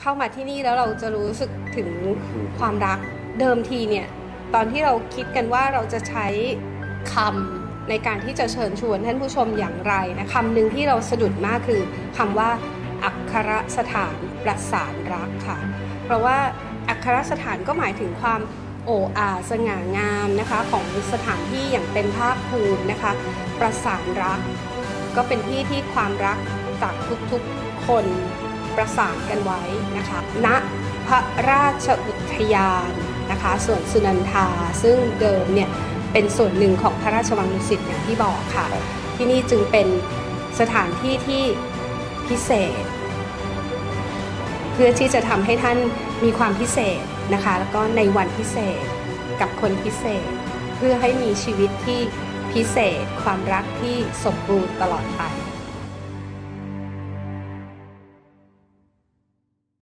เข้ามาที่นี่แล้วเราจะรู้สึกถึงความรักเดิมทีเนี่ยตอนที่เราคิดกันว่าเราจะใช้คำในการที่จะเชิญชวนท่านผู้ชมอย่างไรนะคำหนึ่งที่เราสะดุดมากคือคำว่าอัครสถานประสานรักค่ะ เพราะว่าอัครสถานก็หมายถึงความโอ้อาสง่างามนะคะของสถานที่อย่างเป็นภาคภูมินะคะ ประสานรัก ก็เป็นที่ที่ความรักจากทุกๆคน ประสานกันไว้นะคะณพระราชอุทยานนะคะส่วนสุนันทาซึ่งเดิมเนี่ยเป็นส่วนหนึ่งของพระราชวังดุสิตอย่างที่บอกค่ะ ที่นี่จึงเป็นสถานที่ที่พิเศษ เพื่อที่จะทำให้ท่านมีความพิเศษนะคะ แล้วก็ในวันพิเศษกับคนพิเศษ เพื่อให้มีชีวิตที่พิเศษความรักที่สมบูรณ์ตลอดไป